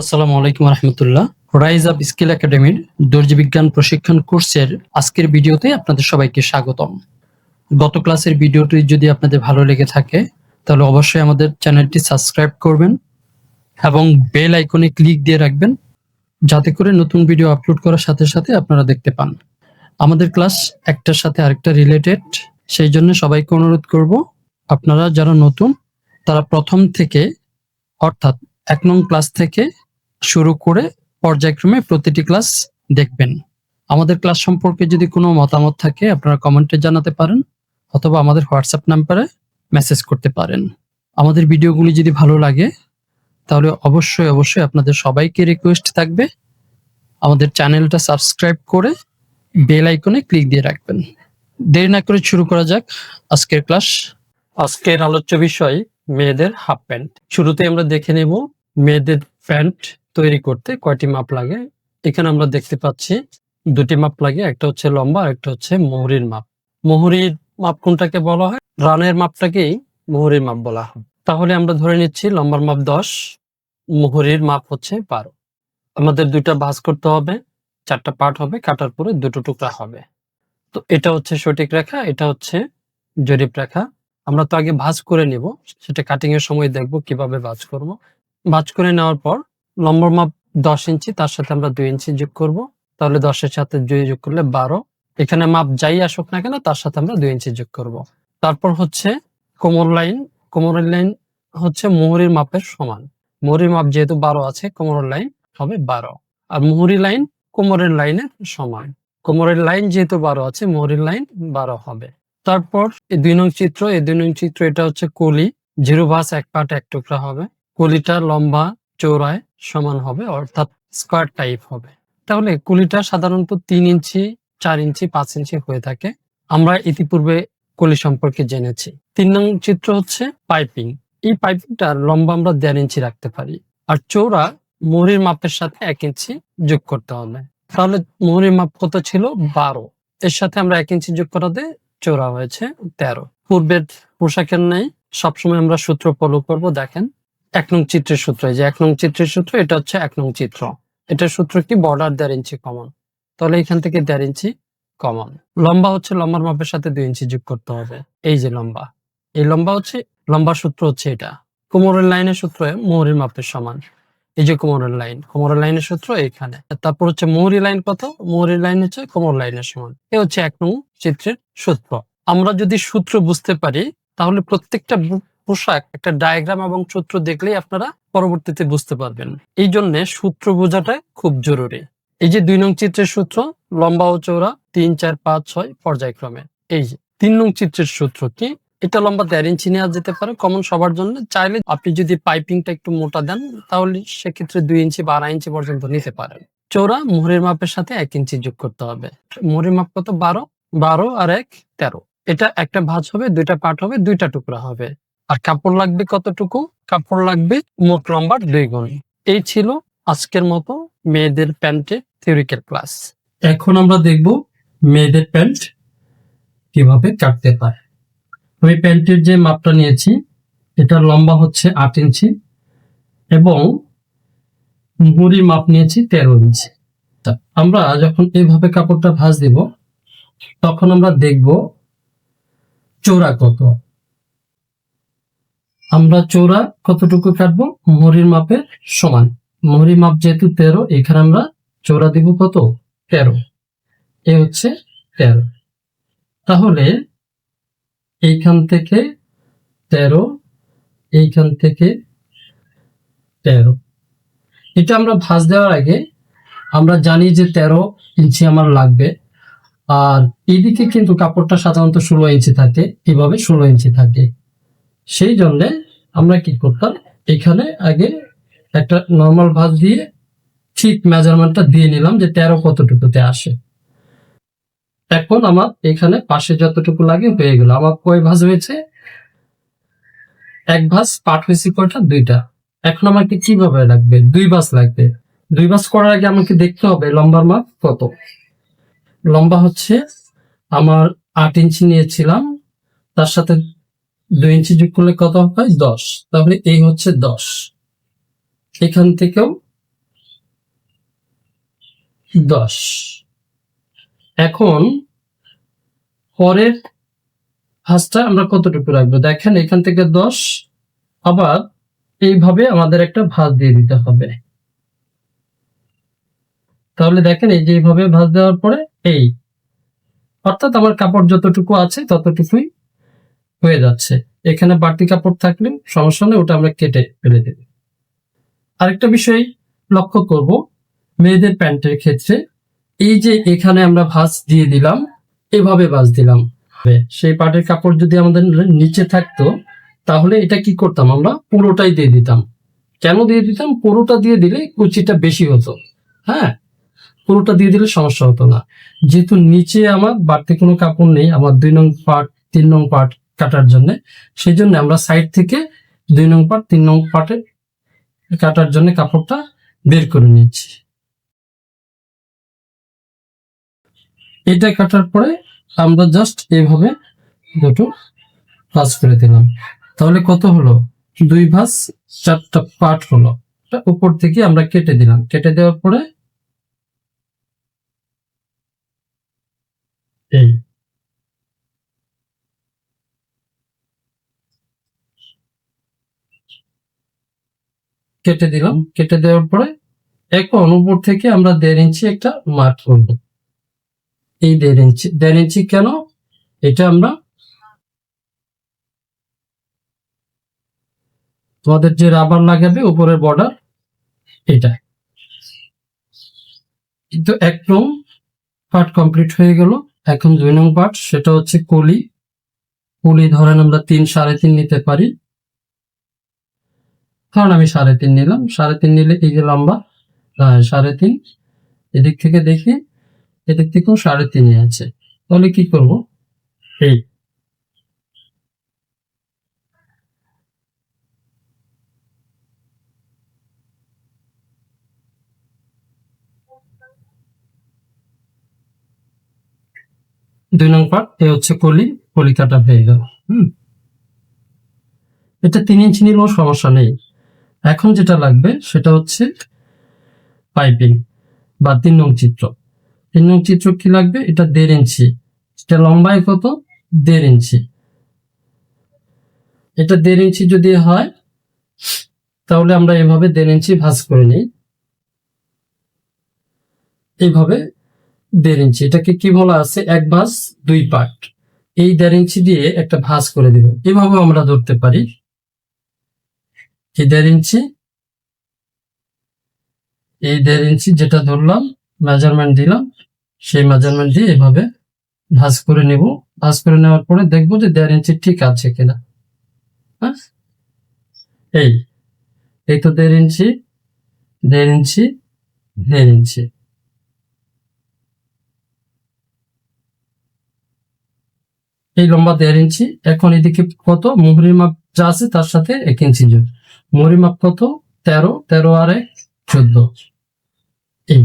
আসসালামু আলাইকুম রহমতুল্লাহ। Rise up skill একাডেমির দর্জি বিজ্ঞান প্রশিক্ষণ কোর্সের আজকের ভিডিওতে আপনাদের সবাইকে স্বাগতম। গত ক্লাসের ভিডিওটি যদি আপনাদের ভালো লেগে থাকে, তাহলে অবশ্যই আমাদের চ্যানেলটি সাবস্ক্রাইব করবেন এবং বেল আইকনে ক্লিক দিয়ে রাখবেন, যাতে করে নতুন ভিডিও আপলোড করার সাথে সাথে আপনারা দেখতে পান। আমাদের ক্লাস একটার সাথে আরেকটা রিলেটেড সেই জন্য সবাইকে অনুরোধ করব, আপনারা যারা নতুন, তারা প্রথম থেকে, অর্থাৎ এক নং ক্লাস থেকে শুরু করে পর্যায়ক্রমে প্রতিটি ক্লাস দেখবেন। আমাদের ক্লাস সম্পর্কে যদি কোনো মতামত থাকে, আপনারা কমেন্টে জানাতে পারেন অথবা আমাদের হোয়াটসঅ্যাপ নাম্বারে মেসেজ করতে পারেন। আমাদের ভিডিওগুলি যদি ভালো লাগে, তাহলে অবশ্যই অবশ্যই আপনাদের সবাইকে রিকোয়েস্ট থাকবে। আমাদের চ্যানেলটা সাবস্ক্রাইব করে বেল আইকনে ক্লিক দিয়ে রাখবেন। দেরি না করে শুরু করা যাক আজকের ক্লাস আজকের আলোচ্য বিষয় মেয়েদের হাফ প্যান্ট শুরুতে আমরা দেখে নেব মেয়েদের প্যান্ট তৈরি করতে কয়টি মাপ লাগে? এখানে আমরা দেখতে পাচ্ছি দুটি মাপ লাগে, একটা হচ্ছে লম্বা একটা হচ্ছে মোহরির মাপ। মোহরির মাপ কোনটাকে বলা হয়? রানের মাপটাকেই মোহরির মাপ বলা হয়। তাহলে আমরা ধরে নিচ্ছি লম্বার মাপ দশ, মোহরির মাপ হচ্ছে বারো। আমাদের দুইটা ভাঁজ করতে হবে, চারটা পার্ট হবে, কাটার পরে দুটো টুকরা হবে। তো এটা হচ্ছে সঠিক রেখা, এটা হচ্ছে জরিপ রেখা। আমরা তো আগে ভাঁজ করে নিব, সেটা কাটিং এর সময় দেখব কীভাবে ভাঁজ করব। ভাঁজ করে নেওয়ার পর লম্বর মাপ দশ ইঞ্চি, তার সাথে আমরা দুই ইঞ্চি যোগ করব। তাহলে দশের সাথে দুই যোগ করলে বারো। এখানে মাপ যাই আসুক না কেন, তার সাথে আমরা দুই ইঞ্চি যোগ করব। তারপর হচ্ছে কোমর লাইন। কোমরের লাইন হচ্ছে মোহরির মাপের সমান। মোহরির মাপ যেহেতু বারো আছে, কোমরের লাইন হবে বারো। আর মোহরি লাইন কোমরের লাইনের সমান। কোমরের লাইন যেহেতু বারো আছে, মোহরির লাইন বারো হবে। তারপর এই দুই নং চিত্র, এই দুই নং চিত্র, এটা হচ্ছে কলি। জিরো ভাস এক পাট, এক টুকরা হবে। কলিটা লম্বা চৌড়ায় সমান হবে, অর্থাৎ স্কোয়ার টাইপ হবে। তাহলে কলিটা সাধারণত তিন ইঞ্চি, চার ইঞ্চি, পাঁচ ইঞ্চি হয়ে থাকে। আমরা ইতিপূর্বে কলি সম্পর্কে জেনেছি। তিন নং চিত্র হচ্ছে পাইপিং এই পাইপিংটার লম্বা আমরা দেড় ইঞ্চি রাখতে পারি। আর চৌড়া মুহুরির মাপের সাথে এক ইঞ্চি যোগ করতে হবে। তাহলে মুহুরির মাপ কত ছিল? বারো। এর সাথে আমরা এক ইঞ্চি যোগ করাতে চৌড়া হয়েছে তেরো। পূর্বের পোশাকের নেই সবসময় আমরা সূত্র ফলো করব, দেখেন। এক নং চিত্রের সূত্র। এই যে এক নং চিত্রের সূত্র, এটা হচ্ছে এক নং চিত্র। এটার সূত্র কি? বর্ডার দেড় ইঞ্চি কমন তাহলে এখান থেকে দেড় ইঞ্চি কমন লম্বা হচ্ছে লম্বার মাপের সাথে দুই ইঞ্চি যোগ করতে হবে। এই যে লম্বা। এই লম্বা হচ্ছে, লম্বা সূত্র হচ্ছে এটা। কোমরের লাইনের সূত্র মোহরের মাপের সমান। এই যে কোমরের লাইন কোমরের লাইনের সূত্র এখানে। তারপর হচ্ছে মোহরি লাইন কত? মোহরি লাইন হচ্ছে কোমর লাইনের সমান। এ হচ্ছে এক নং চিত্রের সূত্র। আমরা যদি সূত্র বুঝতে পারি, তাহলে প্রত্যেকটা পোশাক, একটা ডায়াগ্রাম এবং সূত্র দেখলেই আপনারা পরবর্তীতে বুঝতে পারবেন। এই জন্য সূত্র বোঝাটা খুব জরুরি। এই যে দুই নং চিত্রের সূত্র লম্বা ও চৌড়া তিন, চার, পাঁচ, ছয় পর্যায়ক্রমে। এই যে তিন নং চিত্রের সূত্র কি? এটা লম্বা দেড় ইঞ্চি নেওয়া যেতে পারে কমন সবার জন্য। চাইলে আপনি যদি পাইপিংটা একটু মোটা দেন, তাহলে সেক্ষেত্রে দুই ইঞ্চি বা আড়াই ইঞ্চি পর্যন্ত নিতে পারেন। চৌড়া মোহরের মাপের সাথে এক ইঞ্চি যোগ করতে হবে। মোহরের মাপ কত? বারো। বারো আর এক, তেরো। এটা একটা ভাঁজ হবে, দুইটা পার্ট হবে, দুইটা টুকরা হবে। আর কাপড় লাগবে কতটুকু? কাপড় লাগবে মোট লম্বার দুই গুণ। এই ছিল আজকের মতো মেয়েদের প্যান্টের থিওরিক্যাল ক্লাস এখন আমরা দেখব মেয়েদের প্যান্ট কীভাবে কাটতে পারে আমি প্যান্টের যে মাপটা নিয়েছি, এটা লম্বা হচ্ছে আট ইঞ্চি এবং মুড়ির মাপ নিয়েছি তেরো ইঞ্চি। আমরা যখন এইভাবে কাপড়টা ভাঁজ দিব, তখন আমরা দেখব চোরা কত। আমরা চৌড়া কতটুকু কাটবো? মুড়ির মাপের সমান। মুড়ির মাপ যেহেতু তেরো, এখানে আমরা চৌড়া দিব কত? তেরো। এ হচ্ছে তেরো। তাহলে এইখান থেকে তেরো, এইখান থেকে তেরো। এটা আমরা ভাঁজ দেওয়ার আগে আমরা জানি যে তেরো ইঞ্চি আমার লাগবে। আর এদিকে কিন্তু কাপড়টা সাধারণত ষোলো ইঞ্চি থাকে এইভাবে ষোলো ইঞ্চি থাকে। সেই জন্য আমরা কি করতাম? এখানে আগে একটা নর্মাল ভাঁজ দিয়ে ঠিক মেজারমেন্টটা দিয়ে নিলাম যে তেরো কতটুকুতে আসে। এখন আমার এখানে পাশে যতটুকু লাগে হয়ে গেল। আমার কয় ভাঁজ হয়েছে? এক ভাঁজ পাট হয়েছে কয়টা? দুইটা। এখন আমাকে কীভাবে লাগবে? দুই ভাঁজ লাগবে। দুই ভাঁজ করার আগে আমাকে দেখতে হবে লম্বার মাপ কত। লম্বা হচ্ছে, আমার আট ইঞ্চি নিয়েছিলাম, তার সাথে দুই ইঞ্চি যোগ করলে কত হয়? দশ। তাহলে এই হচ্ছে দশ। এখান থেকেও দশ। এখন পরের ভাঁজটা আমরা কতটুকু রাখব? দেখেন এখান থেকে দশ। আবার এইভাবে আমাদের একটা ভাঁজ দিয়ে দিতে হবে। তাহলে দেখেন এই যে এইভাবে ভাঁজ দেওয়ার পরে এই। অর্থাৎ আমার কাপড় যতটুকু আছে ততটুকুই হয়ে যাচ্ছে। এখানে বাড়তি কাপড় থাকলে সমস্যা নেই, ওটা আমরা কেটে ফেলে দেব। আরেকটা বিষয় লক্ষ্য করব, মেয়েদের প্যান্টের ক্ষেত্রে এই যে এখানে আমরা ভাঁজ দিয়ে দিলাম, এভাবে ভাঁজ দিলাম। সেই পাটের কাপড় যদি আমাদের নিচে থাকতো, তাহলে এটা কি করতাম আমরা? পুরোটাই দিয়ে দিতাম। কেন দিয়ে দিতাম? পুরোটা দিয়ে দিলে কুচিটা বেশি হতো। হ্যাঁ পুরোটা দিয়ে দিলে সমস্যা হতো না। যেহেতু নিচে আমার বাড়তি কোনো কাপড় নেই, আমার দুই নং পার্ট তিন নং পার্ট কাটার জন্য। সেই জন্য আমরা সাইড থেকে দুই নং পার্ট তিন নং পার্টে কাটার জন্য কাপড়টা বের করে নিচ্ছি। এটা কাটার পরে আমরা জাস্ট এইভাবে দুটো ভাঁজ করে দিলাম। তাহলে কত হলো? দুই ভাঁজ চারটা পার্ট হলো। উপর থেকে আমরা কেটে দিলাম। কেটে দেওয়ার পরে এই কেটে দিলাম। কেটে দেওয়ার পরে এখন উপর থেকে আমরা দেড় ইঞ্চি একটা মার্ক করব। এই দেড় ইঞ্চি দেড় ইঞ্চি কেন? এটা আমরা তোমাদের যে রাবার লাগাবে উপরের বর্ডার এটা। কিন্তু এক নং পার্ট কমপ্লিট হয়ে গেল। এখন দুই নং পার্ট সেটা হচ্ছে কলি। কলি ধরেন আমরা তিন, সাড়ে তিন নিতে পারি। কারণ আমি সাড়ে তিন নিলাম। সাড়ে তিন নিলে এই যে লম্বা? সাড়ে তিন। এদিক থেকে দেখি, এদিক থেকেও সাড়ে তিনই আছে। তাহলে কি করব? এই। দুই নং পার্ট এ হচ্ছে কলি। কলিকাটা হয়ে গেল। হুম। এটা তিন ইঞ্চি নিলেও সমস্যা নেই। এখন যেটা লাগবে সেটা হচ্ছে পাইপিং বা তিন নং চিত্র। তিন নং চিত্র কি লাগবে? এটা দেড় ইঞ্চি। এটা লম্বায় কত? দেড় ইঞ্চি। এটা দেড় ইঞ্চি যদি হয়, তাহলে আমরা এভাবে দেড় ইঞ্চি ভাঁজ করে নিই। এইভাবে দেড় ইঞ্চি। এটাকে কি বলা আছে? এক ভাঁজ, দুই পার্ট এই দেড় ইঞ্চি দিয়ে একটা ভাঁজ করে দিব এভাবেও আমরা ধরতে পারি। এই দেড় ইঞ্চি, এই দেড় ইঞ্চি যেটা ধরলাম মেজারমেন্ট দিলাম, সেই মেজারমেন্ট দিয়ে এভাবে ভাঁজ করে নেব। ভাঁজ করে নেওয়ার পরে দেখব যে দেড় ইঞ্চি ঠিক আছে কিনা। হ্যাঁ? এই এই তো দেড় ইঞ্চি দেড় ইঞ্চি দেড় ইঞ্চি। এই লম্বা দেড় ইঞ্চি, এখন এদিকে কত? মুহুরির মাপ যা আছে তার সাথে এক ইঞ্চি যোগ মুহুরির মাপ কত? তেরো তেরো আর এক, চোদ্দ। এই।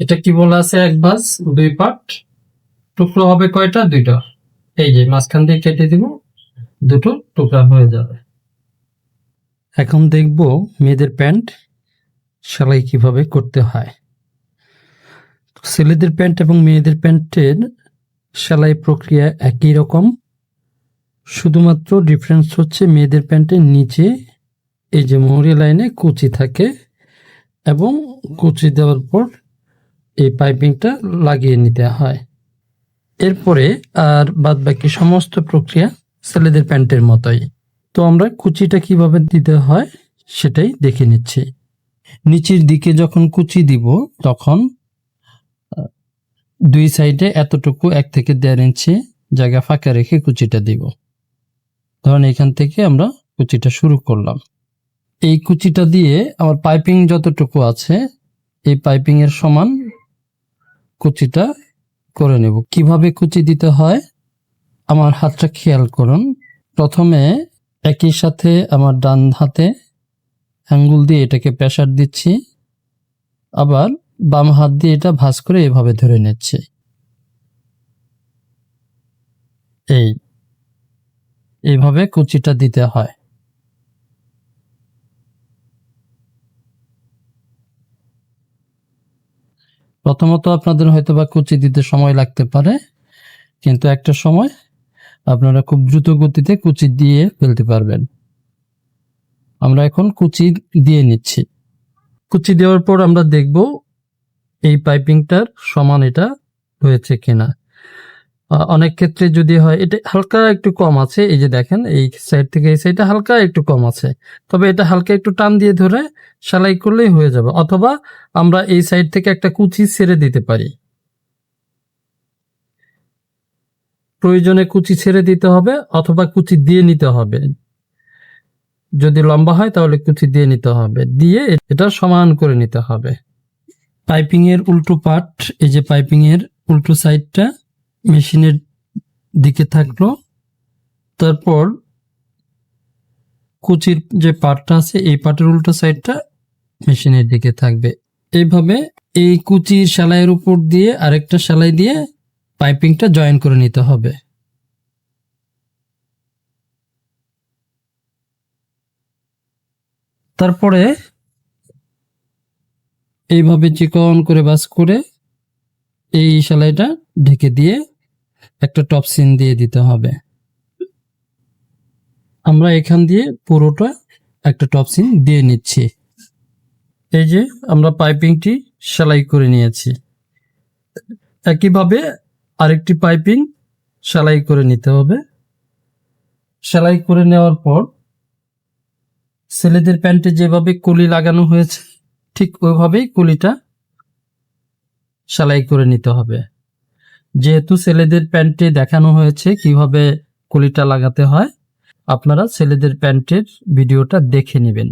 এটা কি বলা আছে এক ভাঁজ? দুই পার্ট টুকরো হবে কয়টা? দুইটা। এই যে মাঝখান দিয়ে কেটে দিব, দুটো টুকরা হয়ে যাবে। এখন দেখব মেয়েদের প্যান্ট সেলাই কীভাবে করতে হয়। ছেলেদের প্যান্ট এবং মেয়েদের প্যান্টের সেলাই প্রক্রিয়া একই রকম। শুধুমাত্র ডিফারেন্স হচ্ছে মেয়েদের প্যান্টের নিচে এই যে মোহরি লাইনে কুচি থাকে এবং কুচি দেওয়ার পর এই পাইপিংটা লাগিয়ে নিতে হয়। এরপরে আর বাদ বাকি সমস্ত প্রক্রিয়া ছেলেদের প্যান্টের মতোই। তো আমরা কুচিটা কীভাবে দিতে হয় সেটাই দেখে নিচ্ছি। নিচের দিকে যখন কুচি দিব, তখন দুই সাইডে এতটুকু এক থেকে দেড় ইঞ্চি জায়গা ফাঁকা রেখে কুচিটা দিব। ধরেন এখান থেকে আমরা কুচিটা শুরু করলাম। এই কুচিটা দিয়ে আমার পাইপিং যতটুকু আছে, এই পাইপিং এর সমান কুচিটা করে নেব। কীভাবে কুচি দিতে হয়? আমার হাতটা খেয়াল করুন। প্রথমে একই সাথে আমার ডান হাতে আঙ্গুল দিয়ে এটাকে প্রেসার দিচ্ছি। আবার বাম হাত দিয়ে এটা ভাঁজ করে এভাবে ধরে নিচ্ছি। এই। এইভাবে কুচিটা দিতে হয়। প্রথমত আপনাদের হয়তো বা কুচি দিতে সময় লাগতে পারে, কিন্তু একটা সময় আপনারা খুব দ্রুত গতিতে কুচি দিয়ে ফেলতে পারবেন। আমরা এখন কুচি দিয়ে নিচ্ছি। কুচি দেওয়ার পর আমরা দেখব এই পাইপিংটার সমান এটা হয়েছে কিনা। অনেক ক্ষেত্রে যদি হয়, এটা হালকা একটু কম আছে, এই যে দেখেন, এই সাইড থেকে এই সাইডটা হালকা একটু কম আছে। তবে এটা হালকা একটু টান দিয়ে ধরে সেলাই করলেই হয়ে যাবে, অথবা আমরা এই সাইড থেকে একটা কুচি ছেড়ে দিতে পারি। প্রয়োজনে কুচি ছেড়ে দিতে হবে, অথবা কুচি দিয়ে নিতে হবে। যদি লম্বা হয়, তাহলে কুচি দিয়ে নিতে হবে। দিয়ে এটা সমান করে নিতে হবে। পাইপিং এর উল্টো পার্ট এই যে পাইপিং এর উল্টো সাইডটা মেশিনের দিকে থাকল। তারপর কুচির যে পার্টটা আছে, এই পার্টের উল্টো সাইডটা মেশিনের দিকে থাকবে। এইভাবে এই কুচির সেলাইয়ের উপর দিয়ে আরেকটা সেলাই দিয়ে পাইপিংটা জয়েন করে নিতে হবে। তারপরে এইভাবে চিকন করে বাস করে এই সেলাইটা ঢেকে দিয়ে একটা টপ সিন দিয়ে দিতে হবে। আমরা এখান দিয়ে পুরোটা একটা টপ সিন দিয়ে নিচ্ছি। এই যে আমরা পাইপিংটি সেলাই করে নিয়েছি। একইভাবে আরেকটি পাইপিং সেলাই করে নিতে হবে। সেলাই করে নেওয়ার পর ছেলেদের প্যান্টে যেভাবে কলি লাগানো হয়েছে, ঠিক ওইভাবেই কলিটা সেলাই করে নিতে হবে। যেহেতু ছেলেদের প্যান্টে দেখানো হয়েছে কীভাবে কলিটা লাগাতে হয়, আপনারা ছেলেদের প্যান্টের ভিডিওটা দেখে নেবেন।